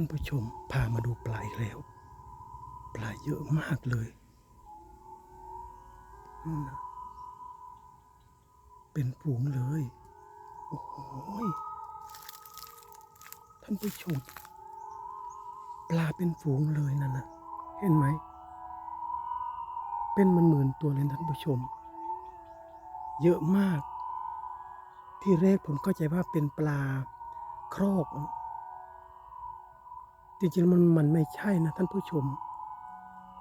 ท่านผู้ชมพามาดูปลาอีกแล้ว ปลาเยอะมากเลยนู่นนะเป็นฝูงเลย โอ้โหท่านผู้ชม ปลาเป็นฝูงเลยนั่นนะเห็นไหม เป็นมันหมื่นตัวเลยท่านผู้ชม เยอะมาก ที่แรกผมเข้าใจว่าเป็นปลาครอก จริงๆมันมันไม่ใช่นะท่านผู้ชม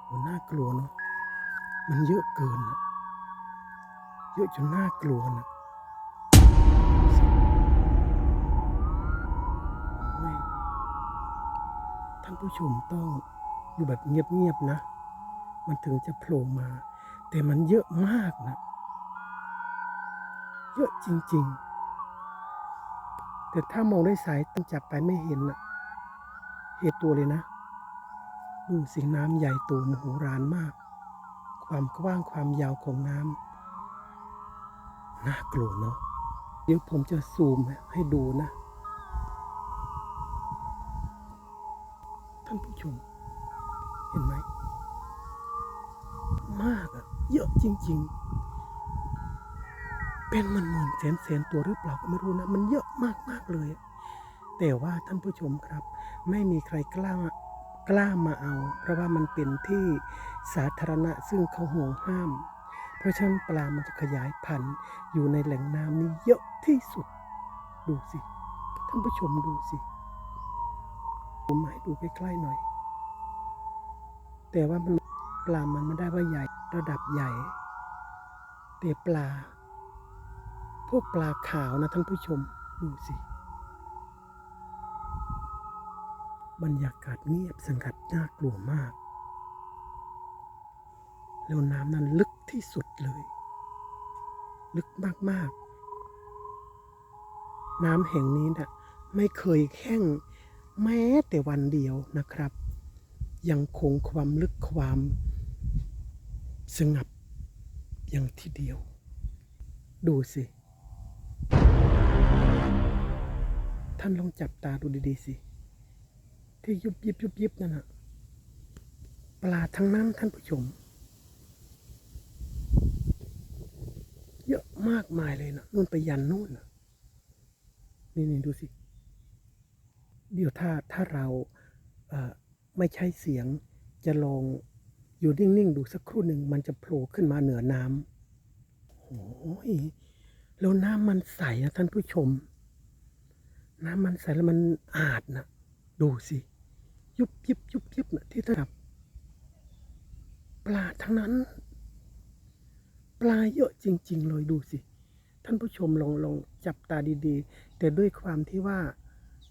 โหน่ากลัวเนาะมันเยอะเกินนะเยอะจนน่ากลัวนะท่านผู้ชมต้องอยู่แบบเงียบๆนะ มันถึงจะโผล่มา แต่มันเยอะมากนะ เยอะจริงๆ แต่ถ้ามองด้วยสายตาจับไปไม่เห็นนะ เหตุตัวเลยนะดูสิน้ำใหญ่โตมโหฬารมาก ความกว้างความยาวของน้ำน่ากลัวเนาะเดี๋ยวผมจะซูมให้ดูนะ ท่านผู้ชม เห็นไหม มากอะเยอะจริง ๆ เป็นมันหมื่นแสนแสนตัวหรือเปล่าก็ไม่รู้นะ มันเยอะมากมากๆเลย แต่ว่าท่านผู้ชมครับ ไม่มีใครกล้ากล้ามาเอา เพราะว่ามันเป็นที่สาธารณะซึ่งเขาห่วงห้าม เพราะฉะนั้นปลามันจะขยายพันธุ์อยู่ในแหล่งน้ำนี้เยอะที่สุด ดูสิ ท่านผู้ชมดูสิผมให้ดูใกล้ๆหน่อย แต่ว่ามันปลามันไม่ได้ว่าใหญ่ระดับใหญ่แต่ปลา พวกปลาขาวนะท่านผู้ชมดูสิ บรรยากาศเงียบสงัดน่ากลัวมาก แล้วน้ำนั้นลึกที่สุดเลย ลึกมากๆ น้ำแห่งนี้นะ่ะไม่เคยแห้งแม้แต่วันเดียวนะครับ ยังคงความลึกความสงับอย่างทีเดียว ดูสิ ท่านลองจับตาดูดีๆสิ ที่ยุบยิบยุบยิบนั่นนะปลาทั้งนั้นท่านผู้ชม เยอะมากมายเลยนะนู่นไปยันนู่นนะนี่นี่ดูสิ เดี๋ยวถ้าถ้าเราไม่ใช้เสียงจะลองอยู่นิ่ง ๆ ดูสักครู่หนึ่งมันจะโผล่ขึ้นมาเหนือน้ำโอ้ยแล้วน้ำมันใสนะท่านผู้ชม น้ำมันใสแล้วมันอาดนะ ดูสิ ยุบยิบยุบยิบนะที่ระดับ ปลาทั้งนั้น ปลาเยอะจริง ๆ เลยดูสิ ท่านผู้ชมลองลองจับตาดีๆ แต่ด้วยความที่ว่า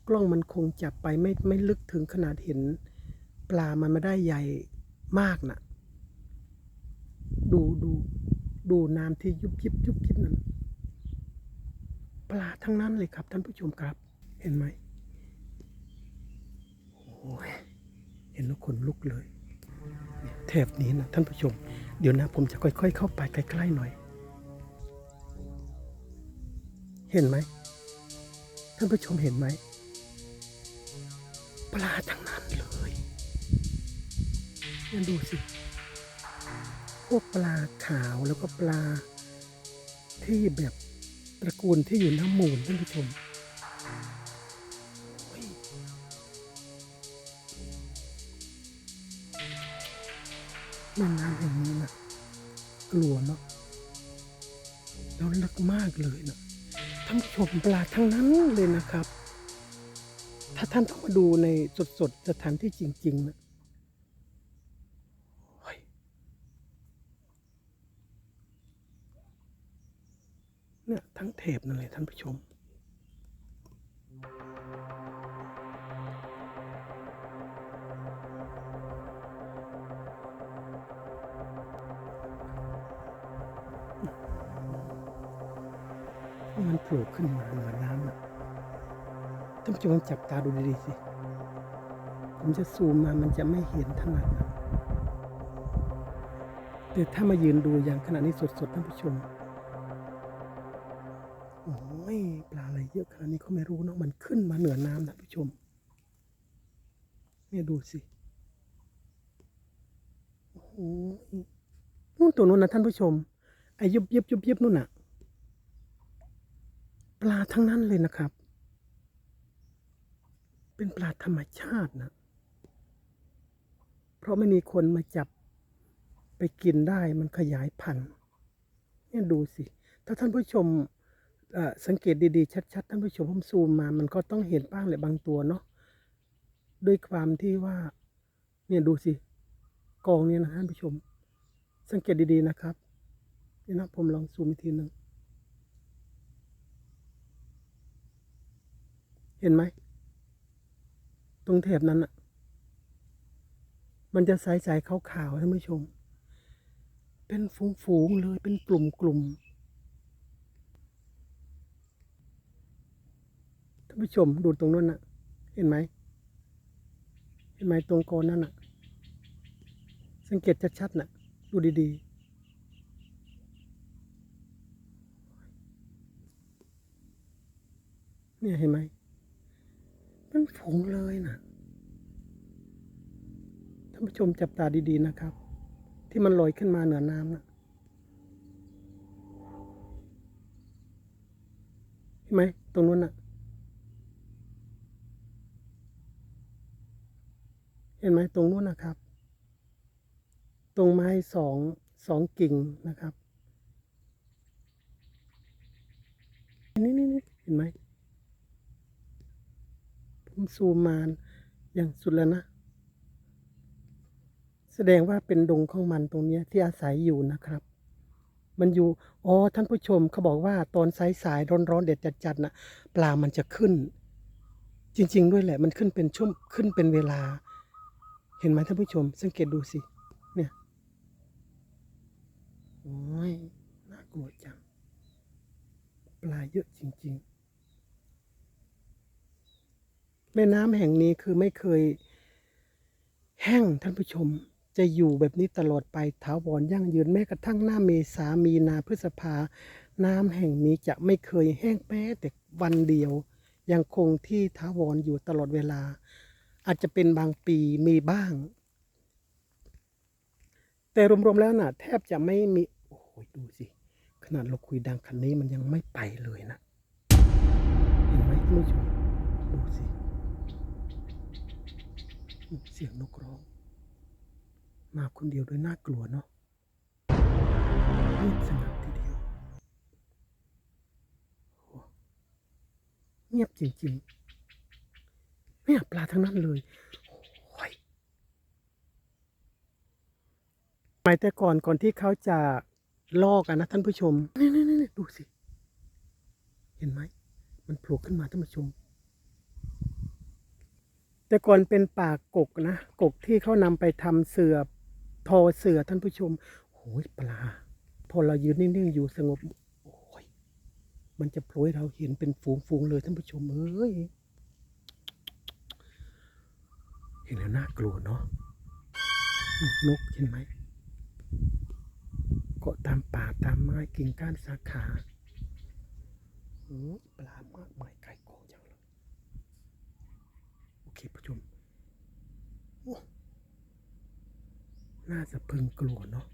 กล้องมันคงจับไปไม่ไม่ลึกถึงขนาดเห็น ปลามันไม่ได้ใหญ่มากนะดูดูดูน้ำที่ยุบยิบยุบยิบนั้นปลาทั้งนั้นเลยครับ ท่านผู้ชมครับ เห็นไหม เห็นแล้วขนลุกเลยแถบนี้นะท่านผู้ชม เดี๋ยวนะผมจะค่อย ๆ เข้าไปใกล้ๆหน่อย เห็นไหมท่านผู้ชมเห็นไหมปลาทั้งนั้นเลยนี่ดูสิพวกปลาขาวแล้วก็ปลาที่แบบตระกูลที่อยู่น้ำมูลท่านผู้ชม แม่น้ำแห่งนี้นะกลัวเนาะแล้วลึกมากเลยนะท่านผู้ชมปลาทั้งนั้นเลยนะครับ ถ้าท่านต้องมาดูในสดๆสถานที่จริง ๆ นะเฮ้ยเนี่ยทั้งเทปนั่นเลยท่านผู้ชม มันโผล่ขึ้นมาเหนือน้ำน่ะท่านผู้ชมลองจับตาดูดีๆสิ ผมจะซูมมามันจะไม่เห็นถนัดนะแต่ถ้ามายืนดูอย่างขณะนี้สดๆท่านผู้ชม โอ้ยปลาอะไรเยอะขนาดนี้เขาไม่รู้เนอะมันขึ้นมาเหนือน้ำท่านผู้ชม เนี่ยดูสิ โอ้โหนู่นตัวนู้นนะท่านผู้ชมไอ้ยุบยิบยุบยิบนู่นน่ะ ลาทั้งนั้นเลยนะครับ เป็นปลาธรรมชาตินะ เพราะไม่มีคนมาจับไปกินได้มันขยายพันธุ์เนี่ยดูสิ ถ้าท่านผู้ชมสังเกตดีๆ ชัดๆ ท่านผู้ชมผมซูมมา มันก็ต้องเห็นบ้างแหละบางตัวเนาะด้วยความที่ว่า เนี่ยดูสิกองเนี่ยนะท่านผู้ชม สังเกตดีๆนะครับนี่นะผมลองซูมอีกทีหนึ่ง เห็นไหม ตรงแถบนั้นอะมันจะใสๆขาวๆท่านผู้ชม เป็นฝูงๆเลย เป็นกลุ่มๆ ท่านผู้ชมดูตรงนั้นน่ะ เห็นไหม เห็นไหมตรงโกนนั่นน่ะ สังเกตชัดๆน่ะ ดูดีๆเนี่ยเห็นไหม ฝูงเลยนะท่านผู้ชมจับตาดีๆนะครับ ที่มันลอยขึ้นมาเหนือน้ำนะเห็นไหมตรงนู้นน่ะ เห็นไหมตรงนู้นนะครับ ตรงไม้สองสองกิ่งนะครับนี่นี่นี่เห็นไหม ผมซูมมาอย่างสุดแล้วนะ แสดงว่าเป็นดงของมันตรงนี้ที่อาศัยอยู่นะครับ มันอยู่ อ๋อ ท่านผู้ชมเขาบอกว่าตอนสายสายร้อนร้อนๆเด็ดจัดจัดๆนะปลามันจะขึ้น จริง ๆ ด้วยแหละ มันขึ้นเป็นช่วงขึ้นเป็นเวลา เห็นไหมท่านผู้ชม สังเกตดูสิ เนี่ย โอ้ยน่ากลัวจัง ปลาเยอะจริง ๆ แม่น้ำแห่งนี้คือไม่เคย แห้งท่านผู้ชม จะอยู่แบบนี้ตลอดไปถาวรยั่งยืนแม้กระทั่งหน้าเมษามีนาพฤษภา น้ำแห่งนี้จะไม่เคยแห้งแม้แต่วันเดียว ยังคงที่ถาวรอยู่ตลอดเวลา อาจจะเป็นบางปีมีบ้าง แต่รวมๆแล้วน่ะ แทบจะไม่มี โอ้โหดูสิ ขนาดเราคุยดังคันนี้มันยังไม่ไปเลยนะ เห็นไหมท่านผู้ชมดูสิ เสียงนกร้อง มาคนเดียวโดยน่ากลัวเนาะเงียบสงัดทีเดียวโอ้เงียบจริงๆเนี่ยปลาทั้งนั้นเลยโอ้ยสมัยแต่ก่อนก่อนที่เขาจะลอกกันนะท่านผู้ชมนี่นี่นี่ดูสิ เห็นไหม มันโผล่ขึ้นมาท่านผู้ชม แต่ก่อนเป็นป่ากกนะ กกที่เขานำไปทำเสือทอเสือท่านผู้ชมโอ้ยปลา พอเรายืนนิ่งๆอยู่สงบ โอ้ยมันจะโผล่เราเห็นเป็นฝูงๆเลยท่านผู้ชมเอ้ยเห็นแล้วน่ากลัวเนาะนกเห็นไหมเกาะตามป่าตามไม้กิ่งก้านสาขาโอ้ยปลามากมายไก่กองอย่างเลย โอเคผู้ชมน่าจะพึงกลัวเนาะ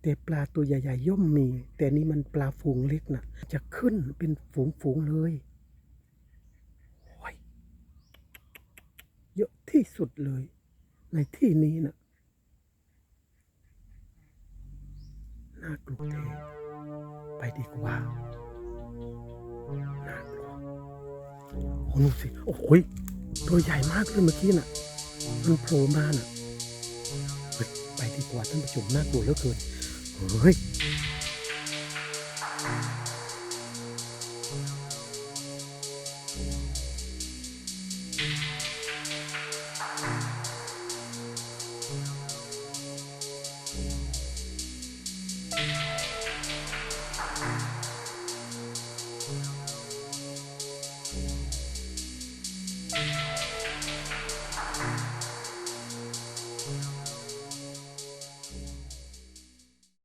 แต่ปลาตัวใหญ่ๆย่อมมี แต่นี่มันปลาฝูงเล็กนะจะขึ้นเป็นฝูงๆเลยเยอะที่สุดเลย ในที่นี้นะน่ากลัวแท้ไปดีกว่าน่ากลัวโอ้ดูสิโอ้โหย ตัวใหญ่มากเลยเมื่อกี้น่ะ มันโผล่มาน่ะ ไปดีกว่าท่านผู้ชมน่ากลัวเหลือเกิน เฮ้ย